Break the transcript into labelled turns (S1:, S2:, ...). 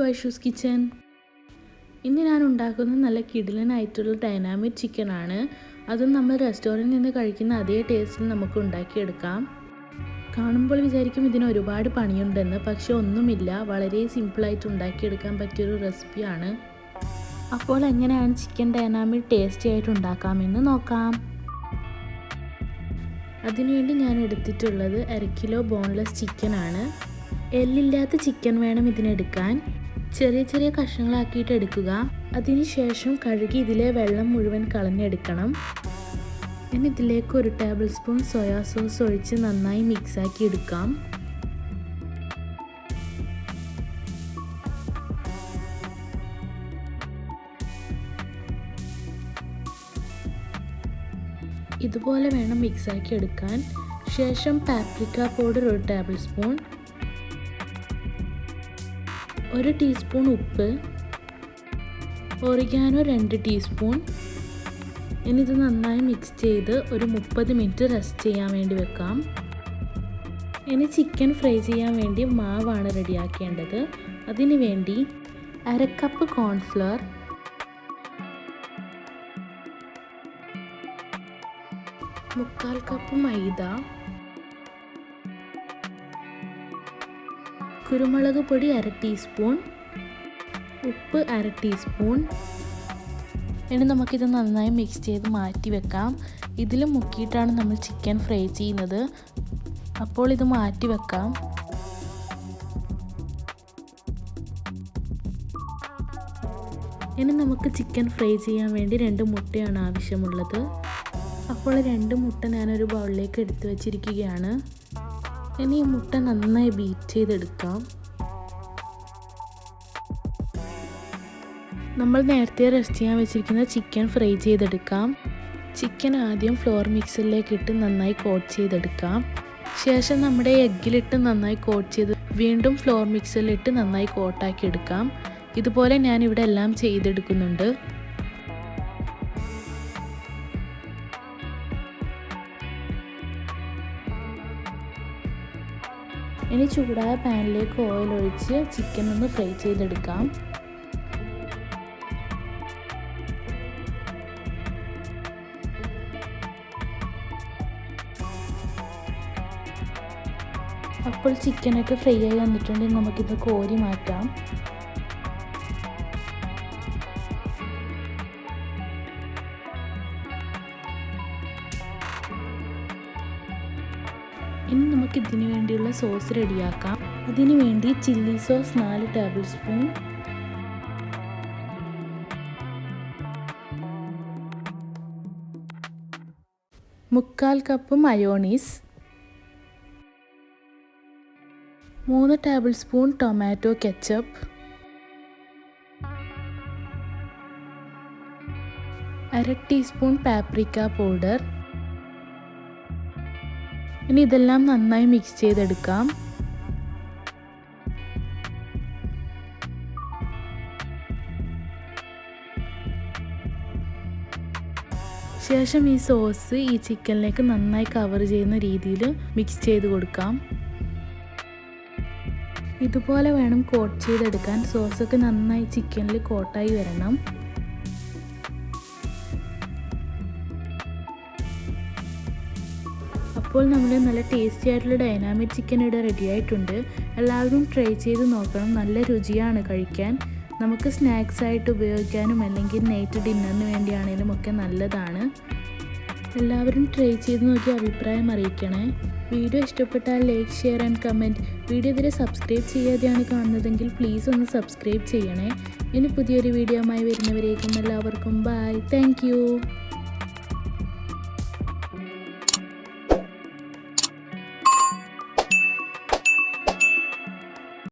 S1: To Aishu's kitchen. ഇന്ന് ഞാൻ ഉണ്ടാക്കുന്നത് നല്ല കിടിലനായിട്ടുള്ള ഡൈനാമിക് ചിക്കൻ ആണ് അതും നമ്മൾ റെസ്റ്റോറന്റിൽ നിന്ന് കഴിക്കുന്ന അതേ ടേസ്റ്റിൽ നമുക്ക് ഉണ്ടാക്കിയെടുക്കാം. കാണുമ്പോൾ വിചാരിക്കും ഇതിന് ഒരുപാട് പണിയുണ്ടെന്ന് പക്ഷെ ഒന്നുമില്ല. വളരെ സിമ്പിളായിട്ട് ഉണ്ടാക്കിയെടുക്കാൻ പറ്റിയൊരു റെസിപ്പിയാണ്. അപ്പോൾ എങ്ങനെയാണ് ചിക്കൻ ഡൈനാമിക് ടേസ്റ്റി ആയിട്ട് ഉണ്ടാക്കാമെന്ന് നോക്കാം. അതിനുവേണ്ടി ഞാൻ എടുത്തിട്ടുള്ളത് അര കിലോ ബോൺലെസ് ചിക്കനാണ്. എല്ലില്ലാത്ത ചിക്കൻ വേണം ഇതിനെടുക്കാൻ. ചെറിയ ചെറിയ കഷ്ണങ്ങളാക്കിയിട്ട് എടുക്കുക. അതിനുശേഷം കഴുകി ഇതിലെ വെള്ളം മുഴുവൻ കളഞ്ഞെടുക്കണം. ഇനി ഇതിലേക്ക് ഒരു ടേബിൾ സ്പൂൺ സോയാ സോസ് ഒഴിച്ച് നന്നായി മിക്സാക്കി എടുക്കാം. ഇതുപോലെ വേണം മിക്സാക്കി എടുക്കാൻ. ശേഷം പാപ്രിക്ക പൗഡർ ഒരു ടേബിൾ സ്പൂൺ ഒരു ടീസ്പൂൺ ഉപ്പ് ഒറിഗാനോ രണ്ട് ടീസ്പൂൺ. ഇനി നന്നായി മിക്സ് ചെയ്ത് ഒരു മുപ്പത് മിനിറ്റ് റെസ്റ്റ് ചെയ്യാൻ വേണ്ടി വെക്കാം. ഇനി ചിക്കൻ ഫ്രൈ ചെയ്യാൻ വേണ്ടി മാവാണ് റെഡിയാക്കേണ്ടത്. അതിന് വേണ്ടി അര കപ്പ് കോൺഫ്ലവർ മുക്കാൽ കപ്പ് മൈദ കുരുമുളക് പൊടി അര ടീസ്പൂൺ ഉപ്പ് അര ടീസ്പൂൺ. ഇനി നമുക്കിത് നന്നായി മിക്സ് ചെയ്ത് മാറ്റി വെക്കാം. ഇതിൽ മുക്കിയിട്ടാണ് നമ്മൾ ചിക്കൻ ഫ്രൈ ചെയ്യുന്നത്. അപ്പോൾ ഇത് മാറ്റി വെക്കാം. ഇനി നമുക്ക് ചിക്കൻ ഫ്രൈ ചെയ്യാൻ വേണ്ടി രണ്ട് മുട്ടയാണ് ആവശ്യമുള്ളത്. അപ്പോൾ രണ്ട് മുട്ട ഞാനൊരു ബൗളിലേക്ക് എടുത്തു വച്ചിരിക്കുകയാണ്. ഇനി ഈ മുട്ട നന്നായി ബീറ്റ് ചെയ്തെടുക്കാം. നമ്മൾ നേരത്തെ റെസ്റ്റ് ചെയ്യാൻ വെച്ചിരിക്കുന്ന ചിക്കൻ ഫ്രൈ ചെയ്തെടുക്കാം. ചിക്കൻ ആദ്യം ഫ്ലോർ മിക്സിലേക്ക് ഇട്ട് നന്നായി കോട്ട് ചെയ്തെടുക്കാം. ശേഷം നമ്മുടെ എഗ്ഗിലിട്ട് നന്നായി കോട്ട് ചെയ്ത് വീണ്ടും ഫ്ലോർ മിക്സറിലിട്ട് നന്നായി കോട്ടാക്കി എടുക്കാം ഇതുപോലെ ഞാനിവിടെ എല്ലാം ചെയ്തെടുക്കുന്നുണ്ട്. ഇനി ചൂടായ പാനിലേക്ക് ഓയിൽ ഒഴിച്ച് ചിക്കൻ ഒന്ന് ഫ്രൈ ചെയ്തെടുക്കാം. അപ്പോൾ ചിക്കനൊക്കെ ഫ്രൈ ആയി വന്നിട്ടുണ്ടെങ്കിൽ നമുക്കിത് കോരി മാറ്റാം. ഇനി നമുക്ക് ഇതിനു വേണ്ടിയുള്ള സോസ് റെഡിയാക്കാം. അതിനു വേണ്ടി ചില്ലി സോസ് നാല് ടേബിൾ സ്പൂൺ. മുക്കാൽ കപ്പ് മയോണീസ്. മൂന്ന് ടേബിൾ സ്പൂൺ ടൊമാറ്റോ കെച്ചപ്പ്. അര ടീസ്പൂൺ പാപ്രിക്ക പൗഡർ. ഇനി ഇതെല്ലാം നന്നായി മിക്സ് ചെയ്തെടുക്കാം. ശേഷം ഈ സോസ് ഈ ചിക്കനിലേക്ക് നന്നായി കവർ ചെയ്യുന്ന രീതിയിൽ മിക്സ് ചെയ്ത് കൊടുക്കാം. ഇതുപോലെ വേണം കോട്ട് ചെയ്തെടുക്കാൻ. സോസൊക്കെ നന്നായി ചിക്കനിൽ കോട്ടായി വരണം. അപ്പോൾ നമ്മുടെ നല്ല ടേസ്റ്റി ആയിട്ടുള്ള ഡൈനാമിക് ചിക്കൻ ഇവിടെ റെഡി ആയിട്ടുണ്ട്. എല്ലാവരും ട്രൈ ചെയ്ത് നോക്കണം. നല്ല രുചിയാണ് കഴിക്കാൻ. നമുക്ക് സ്നാക്സ് ആയിട്ട് ഉപയോഗിക്കാനും അല്ലെങ്കിൽ നൈറ്റ് ഡിന്നറിന് വേണ്ടിയാണെങ്കിലും ഒക്കെ നല്ലതാണ്. എല്ലാവരും ട്രൈ ചെയ്ത് നോക്കി അഭിപ്രായം അറിയിക്കണേ. വീഡിയോ ഇഷ്ടപ്പെട്ടാൽ like share and comment video ഇതിൽ സബ്സ്ക്രൈബ് ചെയ്യാതെയാണ് കാണുന്നതെങ്കിൽ പ്ലീസ് ഒന്ന് സബ്സ്ക്രൈബ് ചെയ്യണേ. ഇനി പുതിയൊരു വീഡിയോ ആയി വരുന്നവരേക്കും എല്ലാവർക്കും ബൈ താങ്ക്